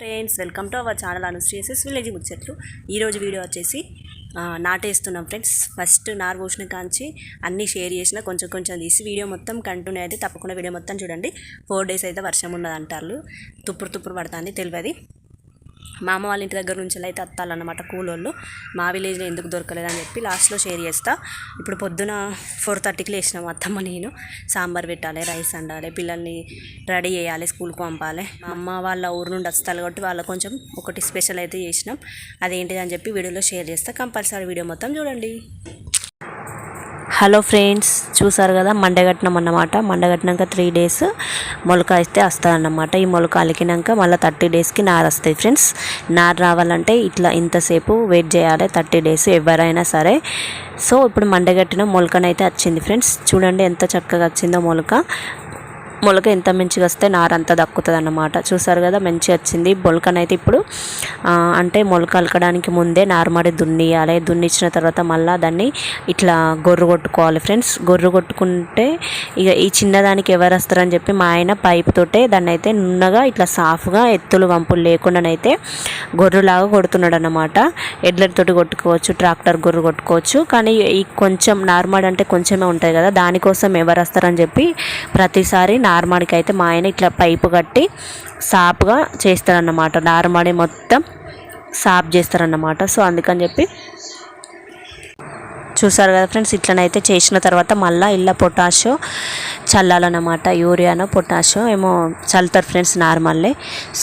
Friends welcome to our channel Anushree's village ముచ్చట్లు. ఈరోజు video వచ్చేసి నాటేస్తున్నాం ఫ్రెండ్స్. ఫస్ట్ నార్ పోసిన కాంచి అన్నీ షేర్ చేసిన కొంచెం కొంచెం తీసి వీడియో మొత్తం కంటిన్యూ అయితే తప్పకుండా వీడియో మొత్తం చూడండి. ఫోర్ డేస్ అయితే వర్షం ఉన్నది అంటారు తుప్పుడు తుప్పుడు పడుతుంది తెలియదు. మా అమ్మ వాళ్ళ ఇంటి దగ్గర నుంచి అయితే అత్తాలన్నమాట కూలోళ్ళు. మా విలేజ్లో ఎందుకు దొరకలేదని చెప్పి లాస్ట్లో షేర్ చేస్తా. ఇప్పుడు పొద్దున ఫోర్ థర్టీకి లేచినాం అత్తమ్మ నేను. సాంబార్ పెట్టాలి రైస్ వండాలి పిల్లల్ని రెడీ చేయాలి స్కూల్కి పంపాలి. మా అమ్మ వాళ్ళ ఊరు నుండి వస్తారు కాబట్టి వాళ్ళ కొంచెం ఒకటి స్పెషల్ అయితే చేసినాం. అదేంటిది అని చెప్పి వీడియోలో షేర్ చేస్తా. కంపల్సరీ వీడియో మొత్తం చూడండి. హలో ఫ్రెండ్స్ చూసారు కదా మండగట్నం అన్నమాట. మండగట్టినాక త్రీ డేస్ మొలక అయితే వస్తుందన్నమాట. ఈ మొలక అలికినాక మళ్ళీ థర్టీ డేస్కి నారు వస్తాయి ఫ్రెండ్స్. నారు రావాలంటే ఇట్లా ఇంతసేపు వెయిట్ చేయాలి థర్టీ డేస్ ఎవరైనా సరే. సో ఇప్పుడు మండగట్టిన మొలకనైతే వచ్చింది ఫ్రెండ్స్. చూడండి ఎంత చక్కగా వచ్చిందో మొలక. మొలక ఎంత మంచిగా వస్తే నార అంత దక్కుతుంది అన్నమాట చూసారు కదా మంచిగా వచ్చింది. మొలకనైతే ఇప్పుడు అంటే మొలక అలకడానికి ముందే నారుమడి దున్నియాలి దున్నిచ్చిన తర్వాత మళ్ళీ దాన్ని ఇట్లా గొర్రు కొట్టుకోవాలి ఫ్రెండ్స్. గొర్రు కొట్టుకుంటే ఇక ఈ చిన్నదానికి ఎవరు వస్తారని చెప్పి మా ఆయన పైప్ తోటే దాన్ని అయితే నున్నగా ఇట్లా సాఫ్గా ఎత్తులు వంపులు లేకుండానైతే గొర్రులాగా కొడుతున్నాడు అన్నమాట ఎడ్లతోటి కొట్టుకోవచ్చు ట్రాక్టర్ గొర్రు కొట్టుకోవచ్చు. కానీ ఈ కొంచెం నార్మల్ అంటే కొంచెమే ఉంటుంది కదా దానికోసం ఎవరు వస్తారని చెప్పి ప్రతిసారి నార్మాడికి అయితే మా ఆయన ఇట్లా పైపు కట్టి సాప్గా చేస్తారన్నమాట. నార్మడి మొత్తం సాప్ చేస్తారన్నమాట. సో అందుకని చెప్పి చూసారు కదా ఫ్రెండ్స్ ఇట్లనైతే చేసిన తర్వాత మళ్ళీ ఇళ్ళ పొటాషో చల్లాలన్నమాట యూరియానో పొటాషో ఏమో చల్లుతారు ఫ్రెండ్స్ నార్మల్లే.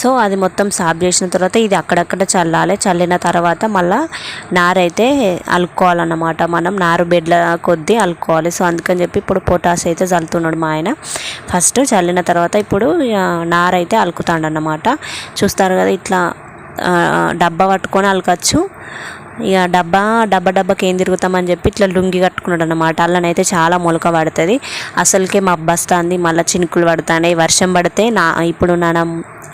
సో అది మొత్తం సాఫ్ చేసిన తర్వాత ఇది అక్కడక్కడ చల్లాలి చల్లిన తర్వాత మళ్ళీ నారైతే అలుక్కోవాలన్నమాట మనం నారు బెడ్ల కొద్దీ అలుక్కోవాలి సో అందుకని చెప్పి ఇప్పుడు పొటాష్ అయితే చల్లుతున్నాడు మా ఆయన. ఫస్ట్ చల్లిన తర్వాత ఇప్పుడు నారైతే అలుకుతాడన్నమాట చూస్తారు కదా ఇట్లా డబ్బా పట్టుకొని అలకచ్చు ఇక డబ్బా డబ్బా డబ్బాకి ఏం తిరుగుతామని చెప్పి ఇట్లా లుంగి కట్టుకున్నాడు అనమాట అల్లనైతే చాలా మొలక పడుతుంది. అసలుకే మబ్బస్తుంది మళ్ళీ చినుకులు పడుతున్నాయి వర్షం పడితే నా ఇప్పుడు నా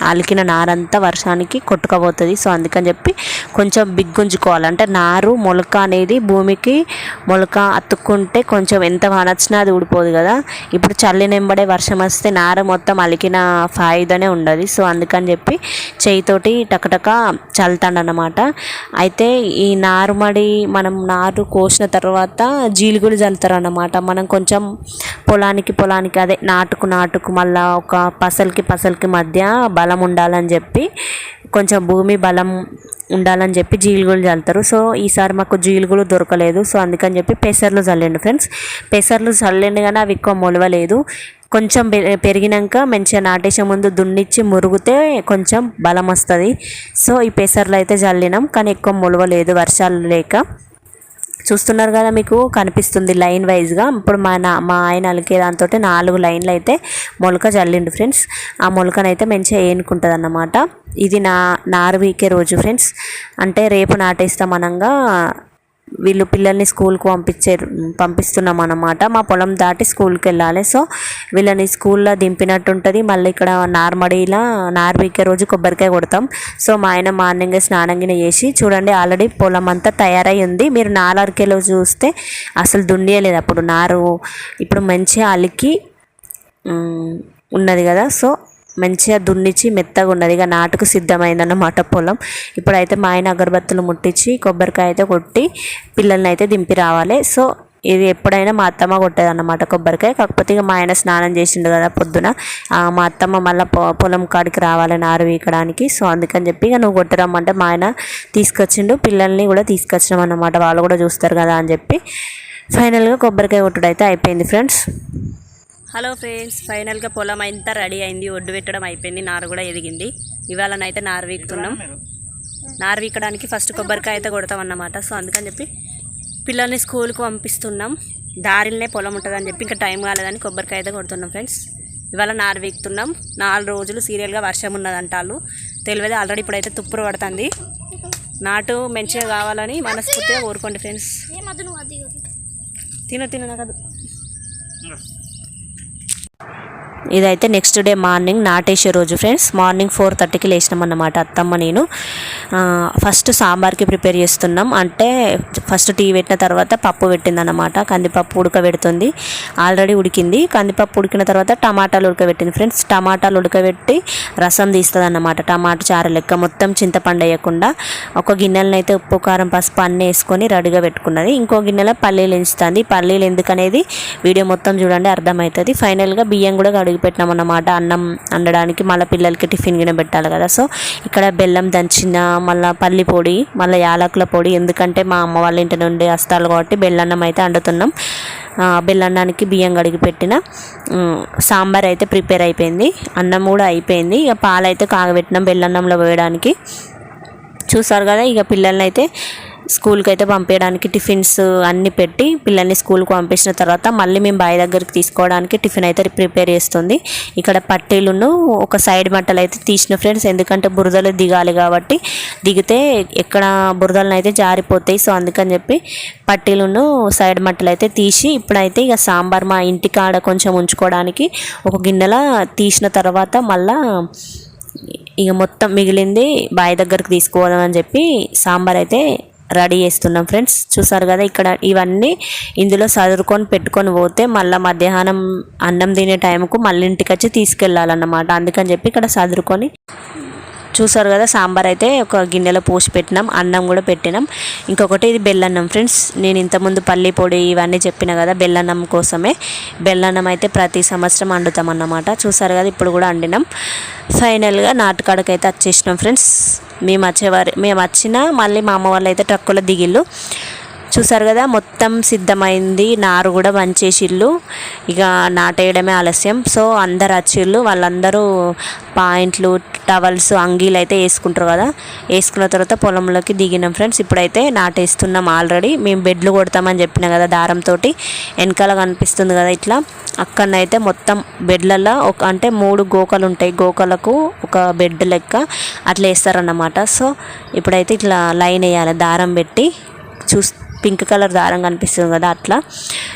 అలికిన నారంతా వర్షానికి కొట్టుకపోతుంది. సో అందుకని చెప్పి కొంచెం బిగ్గుంజుకోవాలి. అంటే నారు మొలక అనేది భూమికి మొలక అతుక్కుంటే కొంచెం ఎంత వానొచ్చినా అది ఊడిపోదు కదా. ఇప్పుడు చల్లినెంబడే వర్షం వస్తే నార మొత్తం అలికిన ఫాయిదనే ఉండదు. సో అందుకని చెప్పి చేయితోటి టకటక చల్లుతాడనమాట అయితే ఈ నారుమడి మనం నారు కోసిన తర్వాత జీలుగులు చల్లుతారు అన్నమాట మనం కొంచెం పొలానికి పొలానికి అదే నాటుకు నాటుకు మళ్ళా ఒక పసలకి పసలకి మధ్య బలం ఉండాలని చెప్పి కొంచెం భూమి బలం ఉండాలని చెప్పి జీలుగులు చల్లుతారు సో ఈసారి మాకు జీలుగులు దొరకలేదు. సో అందుకని చెప్పి పెసర్లు చల్లండి ఫ్రెండ్స్. పెసర్లు చల్లండి కానీ అవి ఎక్కువ మొలవలేదు. కొంచెం పె- పెరిగినాక మంచిగా నాటేసే ముందు దున్నిచ్చి మురుగుతే కొంచెం బలం వస్తుంది. సో ఈ పెసర్లు అయితే చల్లినాం కానీ ఎక్కువ మొలవలేదు వర్షాలు లేక. చూస్తున్నారు కదా మీకు కనిపిస్తుంది లైన్ వైజ్గా. ఇప్పుడు మా నా మా ఆయన అలికే దాంతో నాలుగు లైన్లు అయితే మొలక చల్లిండు ఫ్రెండ్స్. ఆ మొలకనైతే మంచిగా ఏనుకుంటుంది అన్నమాట ఇది నా నారు వీకే రోజు ఫ్రెండ్స్. అంటే రేపు నాటేస్తాం అనంగా వీళ్ళు పిల్లల్ని స్కూల్కి పంపించే పంపిస్తున్నాం అన్నమాట. మా పొలం దాటి స్కూల్కి వెళ్ళాలి. సో వీళ్ళని స్కూల్లో దింపినట్టు ఉంటుంది మళ్ళీ ఇక్కడ నార్మడీలా నార్బీకే రోజు కొబ్బరికాయ కొడతాం. సో మా ఆయన మార్నింగ్ స్నానంగిన చేసి చూడండి ఆల్రెడీ పొలం అంతా తయారై ఉంది. మీరు నాలుగుకేలో చూస్తే అసలు దుండియలేదు అప్పుడు నారు ఇప్పుడు మంచిగా అలికి ఉన్నది కదా. సో మంచిగా దున్నిచ్చి మెత్తగా ఉన్నది. ఇక నాటుకు సిద్ధమైందన్నమాట పొలం. ఇప్పుడైతే మా ఆయన అగరబత్తులు ముట్టించి కొబ్బరికాయ అయితే కొట్టి పిల్లల్ని అయితే దింపి రావాలి. సో ఇది ఎప్పుడైనా మా అత్తమ్మ కొట్టేదన్నమాట కొబ్బరికాయ. కాకపోతే ఇక మా ఆయన స్నానం చేసిండు కదా పొద్దున. మా అత్తమ్మ మళ్ళీ పొ పొలం కాడికి రావాలి నారు వీకడానికి. సో అందుకని చెప్పి ఇక నువ్వు కొట్టరమ్మంటే మా ఆయన తీసుకొచ్చిండు. పిల్లల్ని కూడా తీసుకొచ్చినాం అన్నమాట వాళ్ళు కూడా చూస్తారు కదా అని చెప్పి. ఫైనల్గా కొబ్బరికాయ కొట్టుడు అయితే అయిపోయింది ఫ్రెండ్స్. హలో ఫ్రెండ్స్ ఫైనల్గా పొలం అంతా రెడీ అయింది. ఒడ్డు పెట్టడం అయిపోయింది. నారు కూడా ఎదిగింది. ఇవాళనైతే నారు వీకుతున్నాం. నారు వీకడానికి ఫస్ట్ కొబ్బరికాయ అయితే కొడతాం అన్నమాట. సో అందుకని చెప్పి పిల్లల్ని స్కూల్కి పంపిస్తున్నాం. దారిలోనే పొలం ఉంటుందని చెప్పి ఇంకా టైం కాలేదని కొబ్బరికాయ అయితే కొడుతున్నాం ఫ్రెండ్స్. ఇవాళ నారు వీకుతున్నాం. నాలుగు రోజులు సీరియల్గా వర్షం ఉన్నదంటారు తెలియదు ఆల్రెడీ ఇప్పుడైతే తుప్పురు పడుతుంది. నాటు మంచిగా కావాలని మనస్ఫూర్తిగా కోరుకోండి ఫ్రెండ్స్. తిన తిన కాదు ఇదైతే నెక్స్ట్ డే మార్నింగ్ నాటేసే రోజు ఫ్రెండ్స్ మార్నింగ్ ఫోర్ థర్టీకి లేచినామన్నమాట అత్తమ్మ నేను. ఫస్ట్ సాంబార్కి ప్రిపేర్ చేస్తున్నాం. అంటే ఫస్ట్ టీ పెట్టిన తర్వాత పప్పు పెట్టిందన్నమాట కందిపప్పు ఉడకబెడుతుంది. ఆల్రెడీ ఉడికింది. కందిపప్పు ఉడికిన తర్వాత టమాటాలు ఉడకబెట్టింది ఫ్రెండ్స్ టమాటాలు ఉడకబెట్టి రసం తీస్తుంది అన్నమాట. టమాటా చారు లెక్క. మొత్తం చింతపండు వేయకుండా ఒక గిన్నెలను అయితే ఉప్పు కారం పసుపు అన్నీ వేసుకొని రెడీగా పెట్టుకున్నది. ఇంకో గిన్నెలో పల్లీలు ఎంచుతుంది పల్లీలు ఎందుకనేది వీడియో మొత్తం చూడండి అర్థమవుతుంది. ఫైనల్గా బియ్యం కూడా కడుగు కడిగి అన్నమాట అన్నం వండడానికి మళ్ళీ పిల్లలకి టిఫిన్ గిన్నె పెట్టాలి కదా. సో ఇక్కడ బెల్లం దంచిన మళ్ళీ పల్లి పొడి మళ్ళీ యాలకుల పొడి ఎందుకంటే మా అమ్మ వాళ్ళ ఇంటి నుండి వస్తారు కాబట్టి బెల్లన్నం అయితే వండుతున్నాం. బెల్లన్నానికి బియ్యం కడిగి పెట్టిన సాంబార్ అయితే ప్రిపేర్ అయిపోయింది. అన్నం కూడా అయిపోయింది. ఇక పాలైతే కాగబెట్టినాం బెల్లన్నంలో వేయడానికి చూసారు కదా ఇక పిల్లల్ని అయితే స్కూల్కి అయితే పంపించడానికి టిఫిన్స్ అన్నీ పెట్టి పిల్లల్ని స్కూల్కి పంపించిన తర్వాత మళ్ళీ మేము బావి దగ్గరికి తీసుకోవడానికి టిఫిన్ అయితే ప్రిపేర్ చేస్తుంది. ఇక్కడ పట్టీలును ఒక సైడ్ మట్టలు అయితే తీసిన ఫ్రెండ్స్ ఎందుకంటే బురదలు దిగాలి కాబట్టి దిగితే ఎక్కడ బురదలను అయితే జారిపోతాయి. సో అందుకని చెప్పి పట్టీలను సైడ్ మట్టలు అయితే తీసి ఇప్పుడైతే ఇక సాంబార్ మా ఇంటికాడ కొంచెం ఉంచుకోవడానికి ఒక గిన్నెల తీసిన తర్వాత మళ్ళా ఇక మొత్తం మిగిలింది బావి దగ్గరికి తీసుకోవాలని చెప్పి సాంబార్ అయితే రెడీ చేస్తున్నాం ఫ్రెండ్స్. చూసారు కదా ఇక్కడ ఇవన్నీ ఇందులో సదురుకొని పెట్టుకొని పోతే మళ్ళీ మధ్యాహ్నం అన్నం తినే టైంకు మళ్ళీ ఇంటికి వచ్చి తీసుకెళ్ళాలన్నమాట. అందుకని చెప్పి ఇక్కడ సదురుకొని చూసారు కదా సాంబార్ అయితే ఒక గిన్నెలో పోసి పెట్టినాం అన్నం కూడా పెట్టినాం. ఇంకొకటి ఇది బెల్లన్నం ఫ్రెండ్స్. నేను ఇంతకుముందు పల్లి పొడి ఇవన్నీ చెప్పిన కదా బెల్లన్నం కోసమే. బెల్లన్నం అయితే ప్రతి సంవత్సరం వండుతాం అన్నమాట. చూసారు కదా ఇప్పుడు కూడా వండినాం. ఫైనల్గా నాటుకాడకి అయితే వచ్చేసినాం ఫ్రెండ్స్. మేము వచ్చేవారు మేము వచ్చినా మళ్ళీ మా అమ్మ వాళ్ళు అయితే ట్రక్కులో దిగిళ్ళు. చూసారు కదా మొత్తం సిద్ధమైంది. నారు కూడా వంచేసిళ్ళు. ఇక నాటేయడమే ఆలస్యం. సో అందరు వచ్చిళ్ళు. వాళ్ళందరూ పాయింట్లు టవల్స్ అంగీలు అయితే వేసుకుంటారు కదా. వేసుకున్న తర్వాత పొలంలోకి దిగినాం ఫ్రెండ్స్. ఇప్పుడైతే నాటేస్తున్నాం ఆల్రెడీ. మేము బెడ్లు కొడతామని చెప్పిన కదా దారంతో వెనకాల కనిపిస్తుంది కదా ఇట్లా. అక్కడనైతే మొత్తం బెడ్లలో ఒక అంటే మూడు గోకలు ఉంటాయి. గోకలకు ఒక బెడ్ లెక్క అట్లా వేస్తారన్నమాట. సో ఇప్పుడైతే ఇట్లా లైన్ వేయాలి. దారం పెట్టి చూస్ పింక్ కలర్ దారం కనిపిస్తుంది కదా అట్లా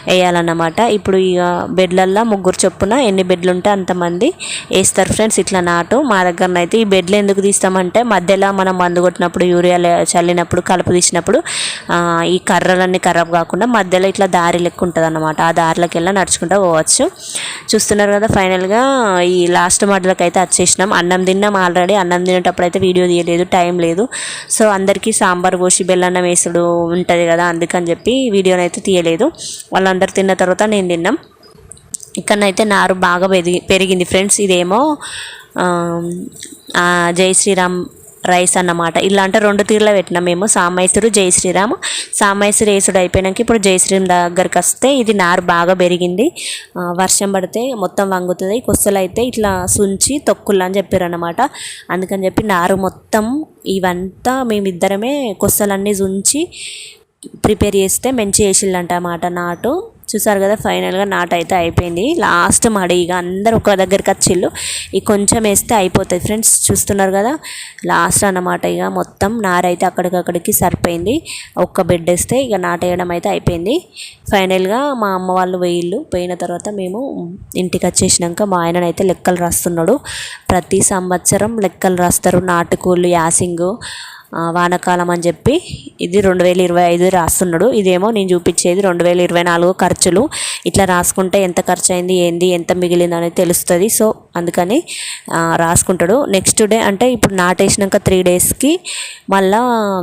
వేయాలన్నమాట. ఇప్పుడు ఇక బెడ్లల్లో ముగ్గురు చొప్పున ఎన్ని బెడ్లు ఉంటే అంతమంది వేస్తారు ఫ్రెండ్స్. ఇట్లా నాటు మా దగ్గర అయితే ఈ బెడ్లు ఎందుకు తీస్తామంటే మధ్యలో మనం మందు కొట్టినప్పుడు యూరియా చల్లినప్పుడు కలుపు తీసినప్పుడు ఈ కర్రలన్నీ ఖరాబ్ కాకుండా మధ్యలో ఇట్లా దారి లెక్క ఉంటుంది అన్నమాట ఆ దారిలోకి వెళ్ళి నడుచుకుంటూ పోవచ్చు. చూస్తున్నారు కదా ఫైనల్గా ఈ లాస్ట్ మడ్లకి అయితే వచ్చేసినాం. అన్నం తిన్నాం ఆల్రెడీ. అన్నం తినేటప్పుడు అయితే వీడియో తీయలేదు టైం లేదు. సో అందరికీ సాంబార్ పోసి బెల్లన్నం వేసుడు ఉంటుంది కదా అందుకని చెప్పి వీడియోని అయితే తీయలేదు. వాళ్ళందరూ తిన్న తర్వాత నేను తిన్నాం. ఇక్కడనైతే నారు బాగా పెరిగి పెరిగింది ఫ్రెండ్స్. ఇదేమో జై శ్రీరామ్ రైస్ అన్నమాట. ఇలా అంటే రెండు తీరులో పెట్టినాం మేము. సామైసురు జై శ్రీరామ్. సామైసురు వేసుడు అయిపోయినాక ఇప్పుడు జై శ్రీరామ్ దగ్గరికి వస్తే ఇది నారు బాగా పెరిగింది. వర్షం పడితే మొత్తం వంగుతుంది. కొస్సలు అయితే ఇట్లా సుంచి తొక్కులు అని చెప్పారు అనమాట అందుకని చెప్పి నారు మొత్తం ఇవంతా మేమిద్దరమే కొస్సలన్నీ సుంచి ప్రిపేర్ చేస్తే మంచి వేసిల్లంట అన్నమాట నాటు చూసారు కదా ఫైనల్గా నాటు అయితే అయిపోయింది. లాస్ట్ మడి ఇక అందరు ఒక దగ్గరికి వచ్చిళ్ళు. ఇక కొంచెం వేస్తే అయిపోతుంది ఫ్రెండ్స్ చూస్తున్నారు కదా. లాస్ట్ అన్నమాట ఇక మొత్తం నారైతే అక్కడికక్కడికి సరిపోయింది. ఒక్క బెడ్ వేస్తే ఇక నాటేయడం అయితే అయిపోయింది. ఫైనల్గా మా అమ్మ వాళ్ళు వేయిళ్ళు. పోయిన తర్వాత మేము ఇంటికి వచ్చేసినాక మా ఆయననైతే లెక్కలు రాస్తున్నాడు. ప్రతి సంవత్సరం లెక్కలు రాస్తారు నాటుకోళ్ళు యాసింగు. వానకాలం అని చెప్పి ఇది రెండు వేల ఇరవై ఐదు రాస్తున్నాడు. ఇదేమో నేను చూపించేది రెండు వేల ఇరవై నాలుగు ఖర్చులు. ఇట్లా రాసుకుంటే ఎంత ఖర్చు అయింది ఏంది ఎంత మిగిలింది అనేది తెలుస్తుంది. సో అందుకని రాసుకుంటాడు. నెక్స్ట్ డే అంటే ఇప్పుడు నాటేసినాక త్రీ డేస్కి మళ్ళా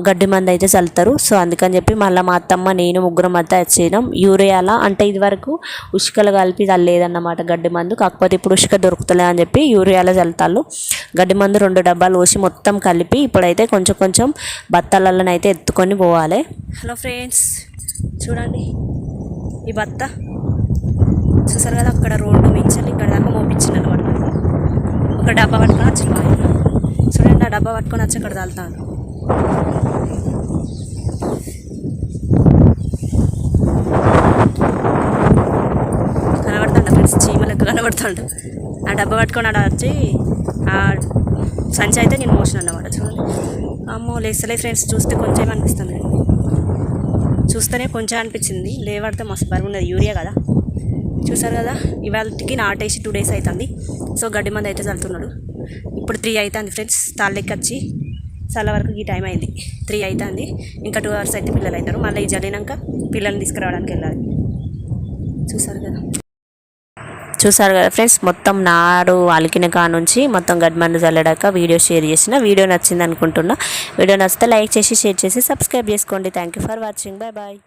గడ్డి మంది అయితే చల్లుతారు. సో అందుకని చెప్పి మళ్ళీ మా అత్తమ్మ నేను ముగ్గురం అంతా వచ్చినాం యూరియాలా అంటే ఇదివరకు ఉష్కలు కలిపి చల్లేదన్నమాట గడ్డి మందు. కాకపోతే ఇప్పుడు ఉష్క దొరుకుతలే అని చెప్పి యూరియాలో చల్లుతారు గడ్డి మందు రెండు డబ్బాలు పోసి మొత్తం కలిపి ఇప్పుడైతే కొంచెం కొంచెం కొంచెం అయితే ఎత్తుకొని పోవాలి. హలో ఫ్రెండ్స్ చూడండి ఈ బత్త. చూసారు కదా అక్కడ రోడ్డు మించాలి ఇక్కడ దాకా మోపించింది అనమాట. ఒక డబ్బా పట్టుకొని వచ్చి చూడండి ఆ డబ్బా పట్టుకొని వచ్చి అక్కడ తలుతాను కనబడుతుండ ఫ్రెండ్స్? చీమలకు కనబడుతుండు ఆ డబ్బా పట్టుకొని ఆడ వచ్చి ఆ సంచి అయితే నేను మోషన్ అన్నమాట చూడండి. అమ్మో లేస్తలే ఫ్రెండ్స్ చూస్తే కొంచెం అనిపిస్తుంది చూస్తేనే కొంచెం అనిపించింది లేవడితే మస్తు బరువు ఉన్నది యూరియా కదా. చూసారు కదా? ఇవాళకి నాటేసి టూ డేస్ అవుతుంది సో గడ్డి మంది అయితే చల్లుతున్నాడు. ఇప్పుడు త్రీ అవుతుంది ఫ్రెండ్స్ తాళ్ళెక్కి వచ్చి చాలా వరకు ఈ టైం అయింది. త్రీ అవుతుంది ఇంకా టూ అవర్స్ అయితే పిల్లలు అవుతారు మళ్ళీ ఈ జల్లినాక పిల్లల్ని తీసుకురావడానికి వెళ్ళాలి. చూసారు కదా? చూసారు కదా ఫ్రెండ్స్ మొత్తం నాడు అలికిన కా నుంచి మొత్తం గడ్మండు చల్లడాక వీడియో షేర్ చేసిన. వీడియో నచ్చింది అనుకుంటున్నా. వీడియో నచ్చితే లైక్ చేసి షేర్ చేసి సబ్స్క్రైబ్ చేసుకోండి. Thank you for watching bye bye